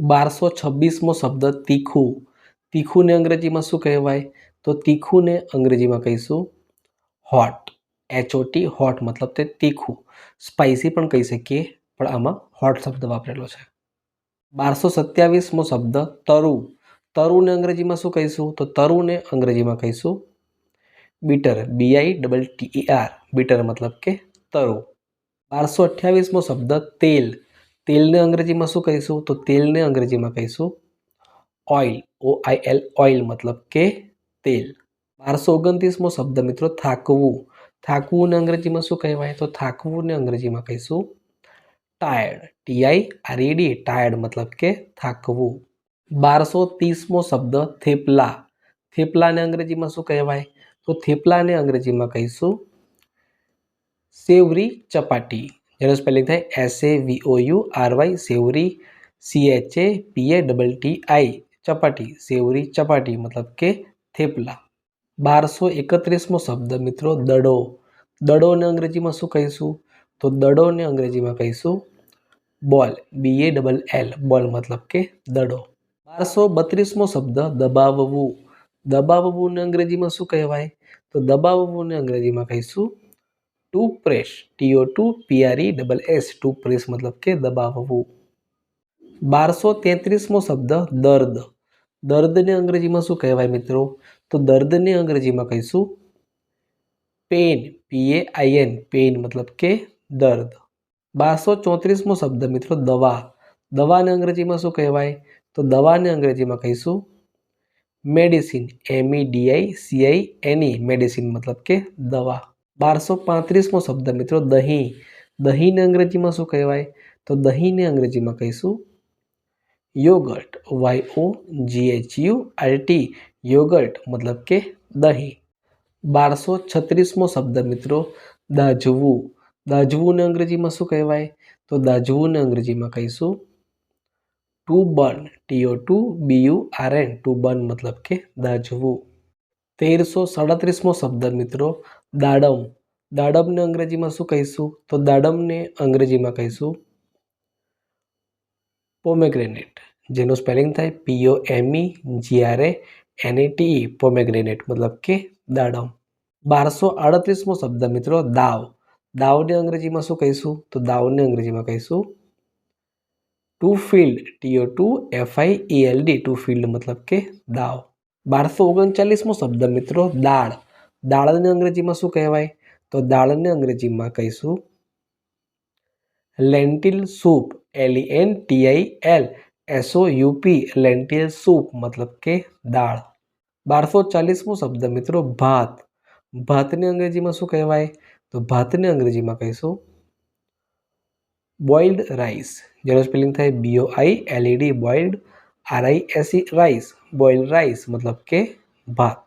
બારસો છવ્વીસમો શબ્દ તીખું. તીખુંને અંગ્રેજીમાં શું કહેવાય? તો તીખુંને અંગ્રેજીમાં કહીશું હોટ એચઓટી હોટ મતલબ તે તીખું. સ્પાઇસી પણ કહી શકીએ, પણ આમાં હોટ શબ્દ વાપરેલો છે. બારસો સત્યાવીસમો શબ્દ તરુ. તરુને અંગ્રેજીમાં શું કહીશું? તો તરુને અંગ્રેજીમાં કહીશું bitter B I double T E R R bitter મતલબ કે તરુ. બારસો અઠ્યાવીસમો શબ્દ તેલ. તેલને અંગ્રેજીમાં શું કહીશું? તો તેલને અંગ્રેજીમાં કહીશું oil O I L oil મતલબ કે તેલ. બારસો ઓગણત્રીસમો શબ્દ મિત્રો, થાકવું. થાકવુંને અંગ્રેજીમાં શું કહેવાય? તો થાકવુંને અંગ્રેજીમાં કહીશું ટાયર્ડ ટીઆઈ આરઈડી ટાયર્ડ મતલબ કે થાકવું. બારસો ત્રીસમો શબ્દ, થેપલા. થેપલાને અંગ્રેજીમાં શું કહેવાય? તો થેપલાને અંગ્રેજીમાં કહીશું સેવરી ચપાટી. જેનું સ્પેલિંગ થાય S A V O U R Y savoury C H A P A double T I chapati savoury chapati મતલબ કે થેપલા બારસો એકત્રીસમો શબ્દ મિત્રો દડો દડોને અંગ્રેજીમાં શું કહીશું તો દડોને અંગ્રેજીમાં કહીશું બોલ બી એ ડબલ એલ બોલ મતલબ કે દડો બારસો બત્રીસમો શબ્દ દબાવવું દબાવવુંને અંગ્રેજીમાં શું કહેવાય તો દબાવવુંને અંગ્રેજીમાં કહીશું to press T O to P R E double S to press મતલબ કે દબાવવું બારસો તેત્રીસમો શબ્દ દર્દ દર્દને અંગ્રેજીમાં શું કહેવાય મિત્રો તો દર્દને અંગ્રેજીમાં કહીશું pain P A I N pain મતલબ કે દર્દ બારસો ચોત્રીસમો શબ્દ મિત્રો દવા દવાને અંગ્રેજીમાં શું કહેવાય તો દવાને અંગ્રેજીમાં કહીશું medicine M E D I C I N E medicine મતલબ કે દવા બારસો પાંત્રીસમો શબ્દ મિત્રો દહીં દહીંને અંગ્રેજીમાં શું કહેવાય તો દહીંને અંગ્રેજીમાં કહીશું yoghurt Y O G H U R T yoghurt મતલબ કે દહીં બારસો છત્રીસમો શબ્દ મિત્રો દાજવું દાજવુંને અંગ્રેજીમાં શું કહેવાય તો દાજવુંને અંગ્રેજીમાં કહીશું to burn T O to B U R N to burn મતલબ કે દાજવું તેરસો સાડત્રીસમો શબ્દ મિત્રો દાડમ દાડમને અંગ્રેજીમાં શું કહીશું? તો દાડમને અંગ્રેજીમાં કહીશું પોમેગ્રેનેટ. જેનું સ્પેલિંગ થાય પીઓ એમઈ જીઆરએ એને ટી પોમેગ્રેનેટ, મતલબ કે દાડમ. બારસો આડત્રીસમો શબ્દ મિત્રો, દાવ. દાવને અંગ્રેજીમાં શું કહીશું? તો દાવને અંગ્રેજીમાં કહીશું to field T O to F I E L D to field મતલબ કે દાવ. બારસો ઓગણચાલીસમો શબ્દ મિત્રો, દાળ. દાળને અંગ્રેજીમાં શું કહેવાય? તો દાળને અંગ્રેજીમાં કહીશું lentil soup L E N T I L S O U P lentil soup મતલબ કે દાળ બારસો ચાલીસમો શબ્દ મિત્રો ભાત ભાતને અંગ્રેજીમાં શું કહેવાય તો ભાતને અંગ્રેજીમાં કહીશું બોઇલ્ડ રાઈસ જેનો સ્પેલિંગ થાય B O I L E D boiled R I A C rice boiled rice મતલબ કે ભાત